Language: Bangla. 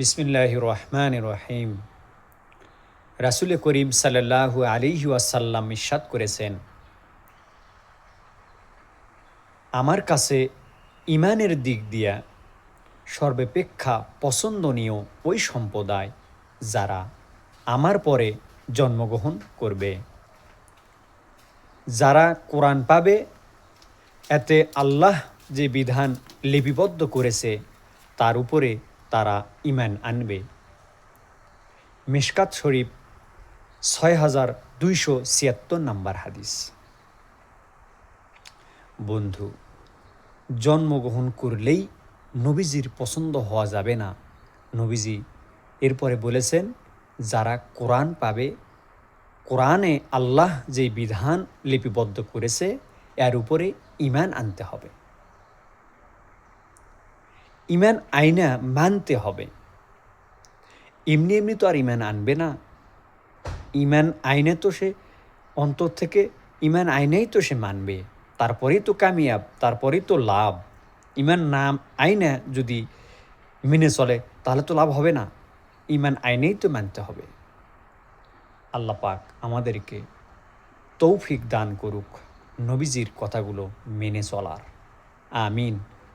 বিসমিল্লাহ রহমান রহিম রাসুল করিম সাল্লাহ আলিহি ওয়াসাল্লাম ইস্বাদ করেছেন, আমার কাছে ইমানের দিক দিয়া সর্বাপেক্ষা পছন্দনীয় ওই সম্প্রদায় যারা আমার পরে জন্মগ্রহণ করবে। যারা কোরআন পাবে, এতে আল্লাহ যে বিধান লিপিবদ্ধ করেছে তার উপরে তারা ইমান আনবে। মিশকাত শরীফ ছয় হাজার দুইশো ছিয়াত্তর নাম্বার হাদিস। বন্ধু, জন্মগ্রহণ করলেই নবীজির পছন্দ হওয়া যাবে না। নবীজি এরপরে বলেছেন, যারা কোরআন পাবে, কোরআনে আল্লাহ যে বিধান লিপিবদ্ধ করেছে, এর উপরে ইমান আনতে হবে। ইমান আইনা মানতে হবে। এমনি এমনি তো আর ইমান আনবে না। ইমান আইনে তো সে অন্তর থেকে ইমান আইনেই তো সে মানবে। তারপরেই তো কামিয়াব, তারপরেই তো লাভ। ইমান নাম আইনে যদি মেনে চলে, তাহলে তো লাভ হবে না। ইমান আইনেই তো মানতে হবে। আল্লাহ পাক আমাদেরকে তৌফিক দান করুক, নবীজির কথাগুলো মেনে চলার। আমিন।